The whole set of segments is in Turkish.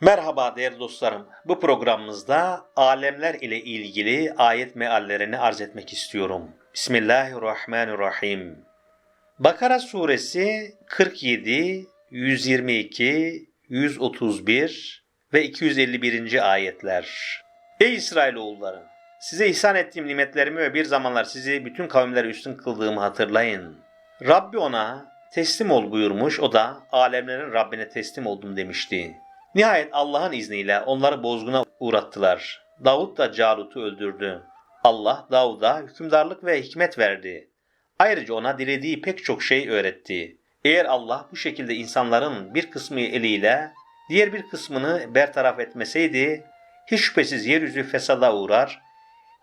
Merhaba değerli dostlarım. Bu programımızda alemler ile ilgili ayet meallerini arz etmek istiyorum. Bismillahirrahmanirrahim. Bakara suresi 47, 122, 131 ve 251. ayetler. Ey İsrailoğulları! Size ihsan ettiğim nimetlerimi ve bir zamanlar sizi bütün kavimler üstün kıldığımı hatırlayın. Rabbi ona teslim ol buyurmuş, o da alemlerin Rabbine teslim oldum demişti. Nihayet Allah'ın izniyle onları bozguna uğrattılar. Davut da Calut'u öldürdü. Allah Davud'a hükümdarlık ve hikmet verdi. Ayrıca ona dilediği pek çok şey öğretti. Eğer Allah bu şekilde insanların bir kısmı eliyle diğer bir kısmını bertaraf etmeseydi, hiç şüphesiz yeryüzü fesada uğrar,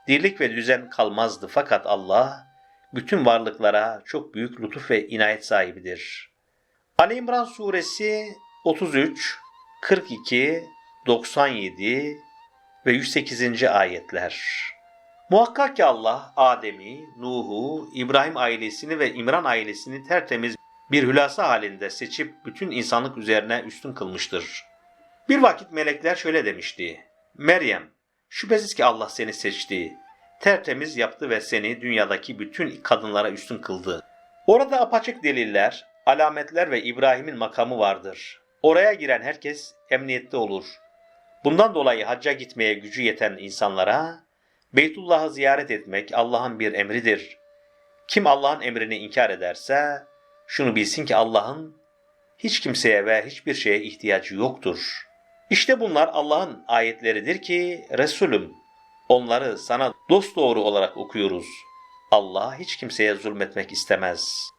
dirlik ve düzen kalmazdı. Fakat Allah bütün varlıklara çok büyük lütuf ve inayet sahibidir. Ali İmran suresi 33, 42, 97 ve 108. ayetler. Muhakkak ki Allah Adem'i, Nuh'u, İbrahim ailesini ve İmran ailesini tertemiz bir hülasa halinde seçip bütün insanlık üzerine üstün kılmıştır. Bir vakit melekler şöyle demişti. Meryem, şüphesiz ki Allah seni seçti. Tertemiz yaptı ve seni dünyadaki bütün kadınlara üstün kıldı. Orada apaçık deliller, alametler ve İbrahim'in makamı vardır. Oraya giren herkes emniyette olur. Bundan dolayı hacca gitmeye gücü yeten insanlara Beytullah'ı ziyaret etmek Allah'ın bir emridir. Kim Allah'ın emrini inkar ederse şunu bilsin ki Allah'ın hiç kimseye ve hiçbir şeye ihtiyacı yoktur. İşte bunlar Allah'ın ayetleridir ki Resulüm onları sana dosdoğru olarak okuyoruz. Allah hiç kimseye zulmetmek istemez.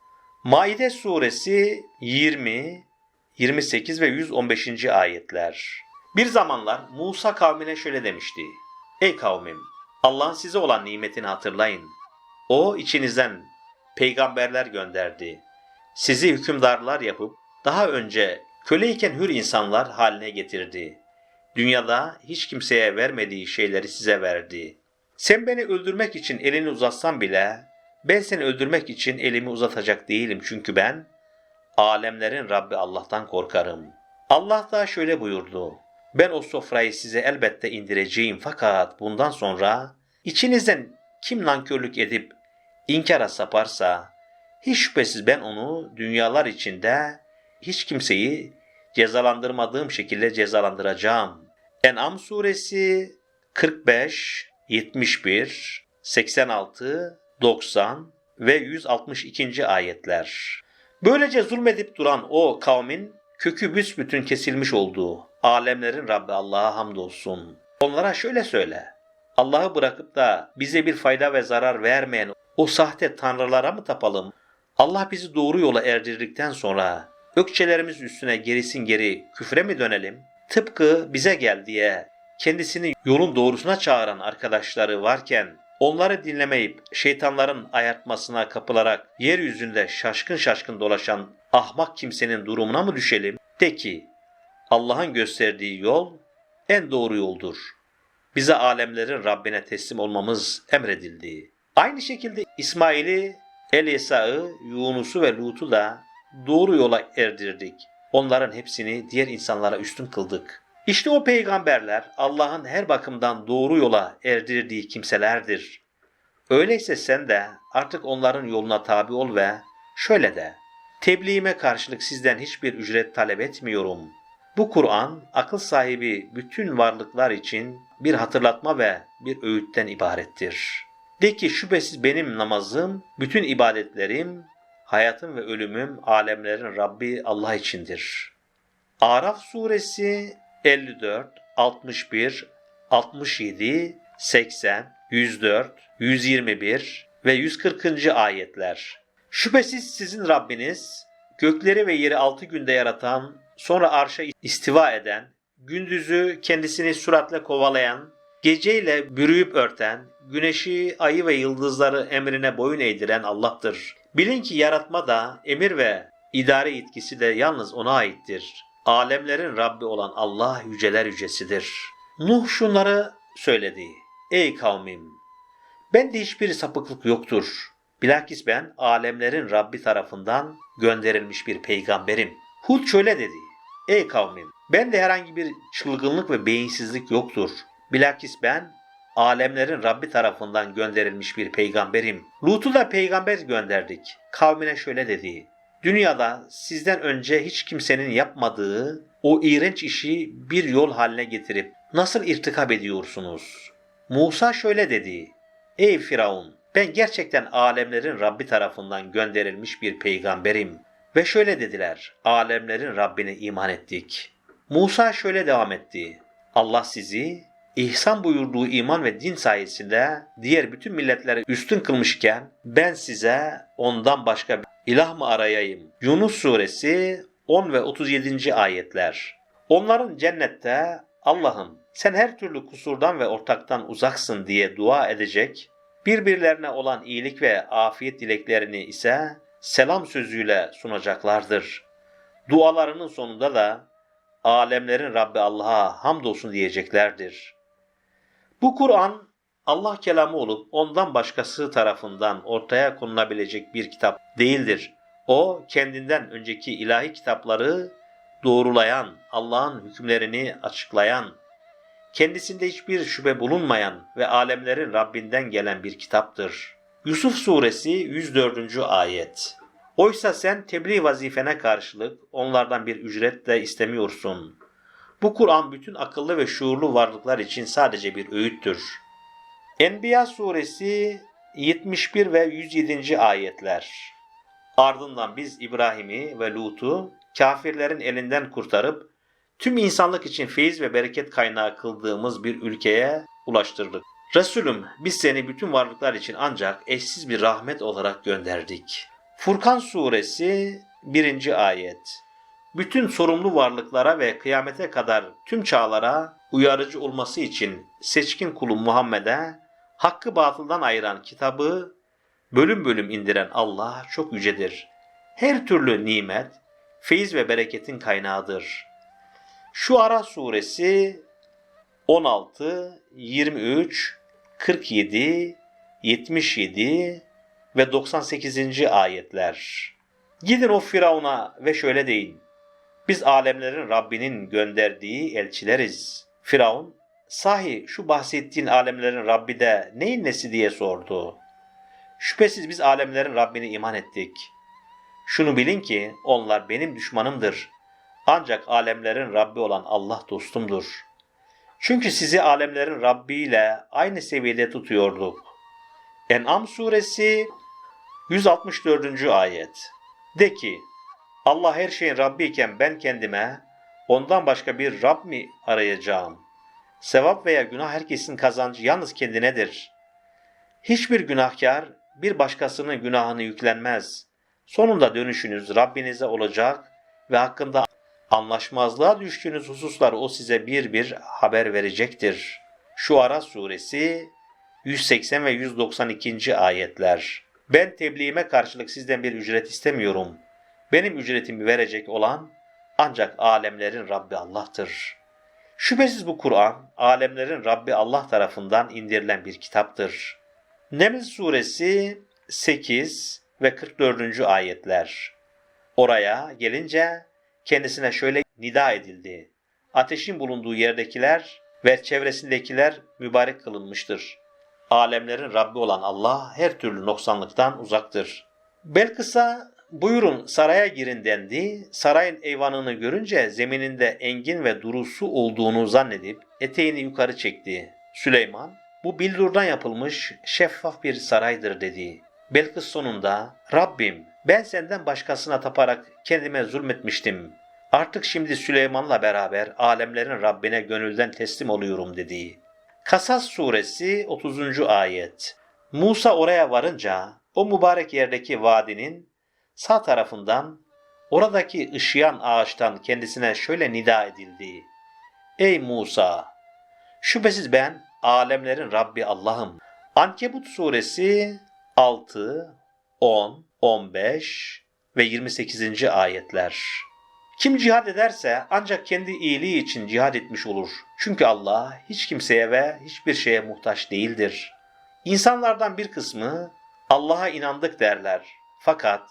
Maide suresi 20, 28 ve 115. ayetler. Bir zamanlar Musa kavmine şöyle demişti. Ey kavmim! Allah'ın size olan nimetini hatırlayın. O içinizden peygamberler gönderdi. Sizi hükümdarlar yapıp daha önce köleyken hür insanlar haline getirdi. Dünyada hiç kimseye vermediği şeyleri size verdi. Sen beni öldürmek için elini uzatsan bile ben seni öldürmek için elimi uzatacak değilim çünkü ben alemlerin Rabbi Allah'tan korkarım. Allah da şöyle buyurdu. Ben o sofrayı size elbette indireceğim fakat bundan sonra içinizden kim nankörlük edip inkara saparsa hiç şüphesiz ben onu dünyalar içinde hiç kimseyi cezalandırmadığım şekilde cezalandıracağım. En'am suresi 45, 71, 86, 90 ve 162. ayetler. Böylece zulmedip duran o kavmin kökü büsbütün kesilmiş olduğu alemlerin Rabbi Allah'a hamdolsun. Onlara şöyle söyle. Allah'ı bırakıp da bize bir fayda ve zarar vermeyen o sahte tanrılara mı tapalım? Allah bizi doğru yola erdirdikten sonra ökçelerimiz üstüne gerisin geri küfre mi dönelim? Tıpkı bize gel diye kendisini yolun doğrusuna çağıran arkadaşları varken onları dinlemeyip şeytanların ayartmasına kapılarak yeryüzünde şaşkın şaşkın dolaşan ahmak kimsenin durumuna mı düşelim? De ki Allah'ın gösterdiği yol en doğru yoldur. Bize alemlerin Rabbine teslim olmamız emredildi. Aynı şekilde İsmail'i, Elisa'yı, Yunus'u ve Lut'u da doğru yola erdirdik. Onların hepsini diğer insanlara üstün kıldık. İşte o peygamberler Allah'ın her bakımdan doğru yola erdirdiği kimselerdir. Öyleyse sen de artık onların yoluna tabi ol ve şöyle de, tebliğime karşılık sizden hiçbir ücret talep etmiyorum. Bu Kur'an akıl sahibi bütün varlıklar için bir hatırlatma ve bir öğütten ibarettir. De ki şüphesiz benim namazım, bütün ibadetlerim, hayatım ve ölümüm alemlerin Rabbi Allah içindir. Araf suresi 54, 61, 67, 80, 104, 121 ve 140. ayetler. Şüphesiz sizin Rabbiniz gökleri ve yeri altı günde yaratan, sonra arşa istiva eden, gündüzü kendisini süratle kovalayan, geceyle bürüyüp örten, güneşi, ayı ve yıldızları emrine boyun eğdiren Allah'tır. Bilin ki yaratma da, emir ve idare yetkisi de yalnız O'na aittir. Alemlerin Rabbi olan Allah yüceler yücesidir. Nuh şunları söyledi. Ey kavmim! Bende hiçbir sapıklık yoktur. Bilakis ben alemlerin Rabbi tarafından gönderilmiş bir peygamberim. Hud şöyle dedi. Ey kavmim, ben de herhangi bir çılgınlık ve beyinsizlik yoktur. Bilakis ben alemlerin Rabbi tarafından gönderilmiş bir peygamberim. Lut'u da peygamber gönderdik. Kavmine şöyle dedi. Dünyada sizden önce hiç kimsenin yapmadığı o iğrenç işi bir yol haline getirip nasıl irtikap ediyorsunuz? Musa şöyle dedi. Ey Firavun, ben gerçekten alemlerin Rabbi tarafından gönderilmiş bir peygamberim. Ve şöyle dediler, alemlerin Rabbine iman ettik. Musa şöyle devam etti. Allah sizi ihsan buyurduğu iman ve din sayesinde diğer bütün milletleri üstün kılmışken ben size ondan başka ilah mı arayayım? Yunus suresi 10 ve 37. ayetler. Onların cennette Allah'ım sen her türlü kusurdan ve ortaktan uzaksın diye dua edecek, birbirlerine olan iyilik ve afiyet dileklerini ise selam sözüyle sunacaklardır. Dualarının sonunda da alemlerin Rabbi Allah'a hamdolsun diyeceklerdir. Bu Kur'an Allah kelamı olup ondan başkası tarafından ortaya konulabilecek bir kitap değildir. O kendinden önceki ilahi kitapları doğrulayan, Allah'ın hükümlerini açıklayan, kendisinde hiçbir şüphe bulunmayan ve alemlerin Rabbinden gelen bir kitaptır. Yusuf Suresi 104. ayet Oysa sen tebliğ vazifene karşılık onlardan bir ücret de istemiyorsun. Bu Kur'an bütün akıllı ve şuurlu varlıklar için sadece bir öğüttür. Enbiya suresi 71 ve 107. ayetler. Ardından biz İbrahim'i ve Lut'u kafirlerin elinden kurtarıp tüm insanlık için feyiz ve bereket kaynağı kıldığımız bir ülkeye ulaştırdık. Resulüm biz seni bütün varlıklar için ancak eşsiz bir rahmet olarak gönderdik. Furkan suresi 1. ayet. Bütün sorumlu varlıklara ve kıyamete kadar tüm çağlara uyarıcı olması için seçkin kulum Muhammed'e hakkı batıldan ayıran kitabı bölüm bölüm indiren Allah çok yücedir. Her türlü nimet, feyiz ve bereketin kaynağıdır. Şu Ara suresi 16, 23, 47, 77 ve 98. ayetler. Gidin o Firavun'a ve şöyle deyin. Biz alemlerin Rabbinin gönderdiği elçileriz. Firavun, sahi şu bahsettiğin alemlerin Rabbi de neyin nesi diye sordu. Şüphesiz biz alemlerin Rabbine iman ettik. Şunu bilin ki onlar benim düşmanımdır. Ancak alemlerin Rabbi olan Allah dostumdur. Çünkü sizi alemlerin Rabbi ile aynı seviyede tutuyorduk. En'am suresi 164. ayet. De ki, Allah her şeyin Rabbi iken ben kendime ondan başka bir Rab mi arayacağım? Sevap veya günah herkesin kazancı yalnız kendinedir. Hiçbir günahkar bir başkasının günahını yüklenmez. Sonunda dönüşünüz Rabbinize olacak ve hakkında anlaşmazlığa düştüğünüz hususları o size bir bir haber verecektir. Şuara suresi 180 ve 192. ayetler. Ben tebliğime karşılık sizden bir ücret istemiyorum. Benim ücretimi verecek olan ancak alemlerin Rabbi Allah'tır. Şüphesiz bu Kur'an alemlerin Rabbi Allah tarafından indirilen bir kitaptır. Neml suresi 8 ve 44. ayetler. Oraya gelince kendisine şöyle nida edildi. Ateşin bulunduğu yerdekiler ve çevresindekiler mübarek kılınmıştır. Alemlerin Rabbi olan Allah her türlü noksanlıktan uzaktır. Belkıs'a buyurun saraya girin dendi. Sarayın eyvanını görünce zemininde engin ve durusu olduğunu zannedip eteğini yukarı çekti. Süleyman, bu billurdan yapılmış şeffaf bir saraydır dedi. Belkıs sonunda, Rabbim ben senden başkasına taparak kendime zulmetmiştim. Artık şimdi Süleyman'la beraber alemlerin Rabbine gönülden teslim oluyorum dedi. Kasas suresi 30. ayet. Musa oraya varınca o mübarek yerdeki vadinin sağ tarafından oradaki ışıyan ağaçtan kendisine şöyle nida edildi. Ey Musa! Şüphesiz ben alemlerin Rabbi Allah'ım. Ankebut suresi 6, 10, 15 ve 28. ayetler. Kim cihad ederse ancak kendi iyiliği için cihad etmiş olur. Çünkü Allah hiç kimseye ve hiçbir şeye muhtaç değildir. İnsanlardan bir kısmı Allah'a inandık derler. Fakat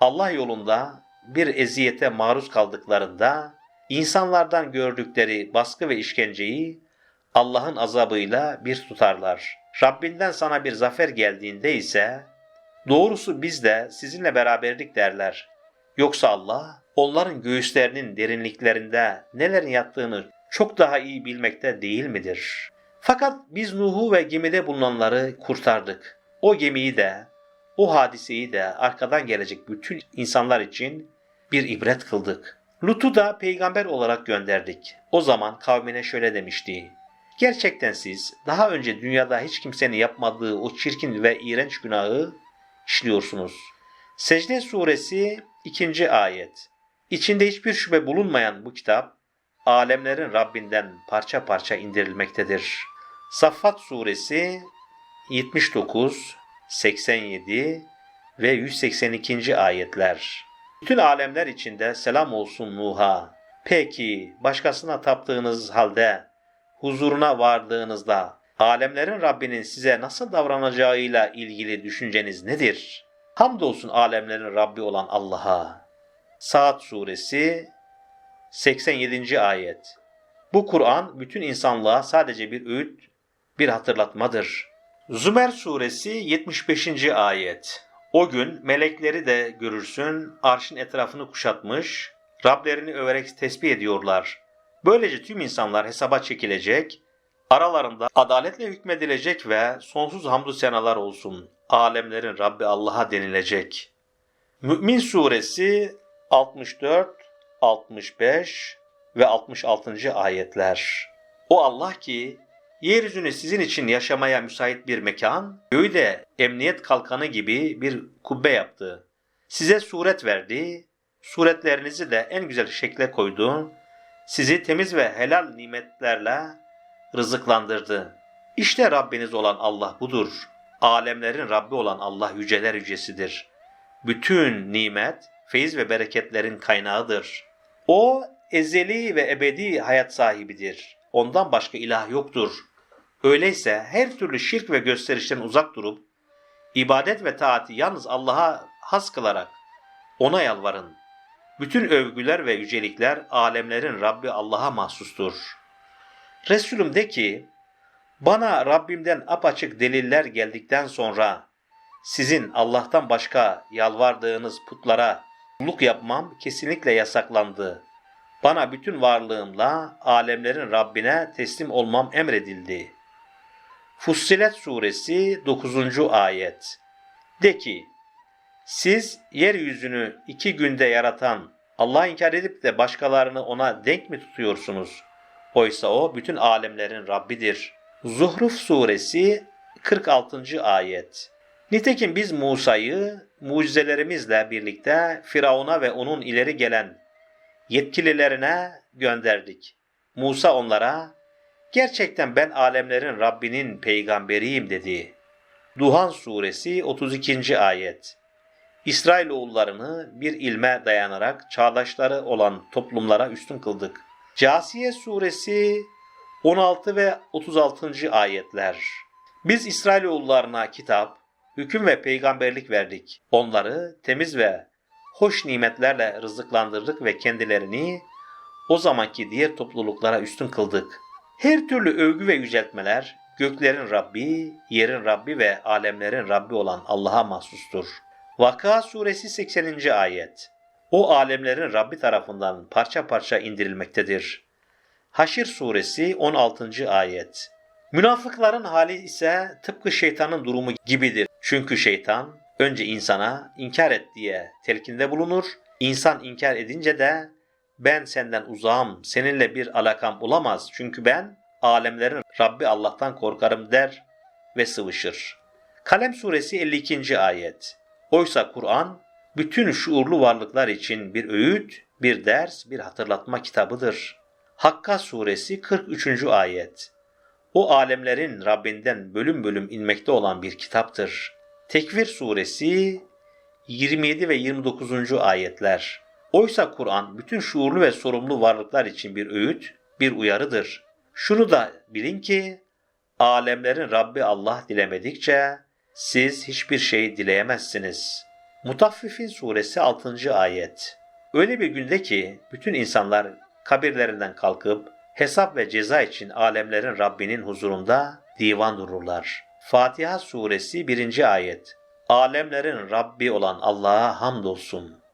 Allah yolunda bir eziyete maruz kaldıklarında insanlardan gördükleri baskı ve işkenceyi Allah'ın azabıyla bir tutarlar. Rabbinden sana bir zafer geldiğinde ise doğrusu biz de sizinle beraberlik derler. Yoksa Allah onların göğüslerinin derinliklerinde nelerin yattığını çok daha iyi bilmekte değil midir? Fakat biz Nuh'u ve gemide bulunanları kurtardık. O gemiyi de, o hadiseyi de arkadan gelecek bütün insanlar için bir ibret kıldık. Lut'u da peygamber olarak gönderdik. O zaman kavmine şöyle demişti. Gerçekten siz daha önce dünyada hiç kimsenin yapmadığı o çirkin ve iğrenç günahı işliyorsunuz. Secde suresi 2. ayet. İçinde hiçbir şüphe bulunmayan bu kitap, alemlerin Rabbinden parça parça indirilmektedir. Saffat suresi 79, 87 ve 182. ayetler. Bütün alemler içinde selam olsun Nuh'a. Peki başkasına taptığınız halde huzuruna vardığınızda alemlerin Rabbinin size nasıl davranacağıyla ilgili düşünceniz nedir? Hamdolsun alemlerin Rabbi olan Allah'a. Saat suresi 87. ayet. Bu Kur'an bütün insanlığa sadece bir öğüt, bir hatırlatmadır. Zümer suresi 75. ayet. O gün melekleri de görürsün, arşın etrafını kuşatmış, Rablerini överek tesbih ediyorlar. Böylece tüm insanlar hesaba çekilecek, aralarında adaletle hükmedilecek ve sonsuz hamdü senalar olsun. Alemlerin Rabbi Allah'a denilecek. Mü'min suresi 64, 65 ve 66. ayetler. O Allah ki yeryüzünü sizin için yaşamaya müsait bir mekan, göğü de emniyet kalkanı gibi bir kubbe yaptı. Size suret verdi, suretlerinizi de en güzel şekle koydu, sizi temiz ve helal nimetlerle rızıklandırdı. İşte Rabbiniz olan Allah budur. Alemlerin Rabbi olan Allah yüceler yücesidir. Bütün nimet, feyiz ve bereketlerin kaynağıdır. O ezeli ve ebedi hayat sahibidir. Ondan başka ilah yoktur. Öyleyse her türlü şirk ve gösterişten uzak durup, ibadet ve taati yalnız Allah'a has kılarak ona yalvarın. Bütün övgüler ve yücelikler alemlerin Rabbi Allah'a mahsustur. Resulüm de ki, bana Rabbimden apaçık deliller geldikten sonra sizin Allah'tan başka yalvardığınız putlara kulluk yapmam kesinlikle yasaklandı. Bana bütün varlığımla alemlerin Rabbine teslim olmam emredildi. Fussilet suresi 9. ayet. De ki, siz yeryüzünü iki günde yaratan Allah'ı inkar edip de başkalarını ona denk mi tutuyorsunuz? Oysa o bütün alemlerin Rabbidir. Zuhruf suresi 46. ayet. Nitekim biz Musa'yı mucizelerimizle birlikte Firavun'a ve onun ileri gelen yetkililerine gönderdik. Musa onlara, gerçekten ben alemlerin Rabbinin peygamberiyim dedi. Duhan suresi 32. ayet. İsrailoğullarını bir ilme dayanarak çağdaşları olan toplumlara üstün kıldık. Casiye suresi 16 ve 36. ayetler. Biz İsrailoğullarına kitap, hüküm ve peygamberlik verdik. Onları temiz ve hoş nimetlerle rızıklandırdık ve kendilerini o zamanki diğer topluluklara üstün kıldık. Her türlü övgü ve yüceltmeler göklerin Rabbi, yerin Rabbi ve alemlerin Rabbi olan Allah'a mahsustur. Vaka suresi 80. ayet. O alemlerin Rabbi tarafından parça parça indirilmektedir. Haşir suresi 16. ayet. Münafıkların hali ise tıpkı şeytanın durumu gibidir. Çünkü şeytan önce insana inkar et diye telkinde bulunur. İnsan inkar edince de ben senden uzağım, seninle bir alakam olamaz çünkü ben alemlerin Rabbi Allah'tan korkarım der ve sıvışır. Kalem suresi 52. ayet. Oysa Kur'an bütün şuurlu varlıklar için bir öğüt, bir ders, bir hatırlatma kitabıdır. Hakka suresi 43. ayet. O alemlerin Rabbinden bölüm bölüm inmekte olan bir kitaptır. Tekvir suresi 27 ve 29. ayetler. Oysa Kur'an bütün şuurlu ve sorumlu varlıklar için bir öğüt, bir uyarıdır. Şunu da bilin ki alemlerin Rabbi Allah dilemedikçe siz hiçbir şey dileyemezsiniz. Mutaffifin suresi 6. ayet. Öyle bir günde ki bütün insanlar kabirlerinden kalkıp hesap ve ceza için alemlerin Rabbinin huzurunda divan dururlar. Fatiha suresi 1. ayet. Alemlerin Rabbi olan Allah'a hamdolsun.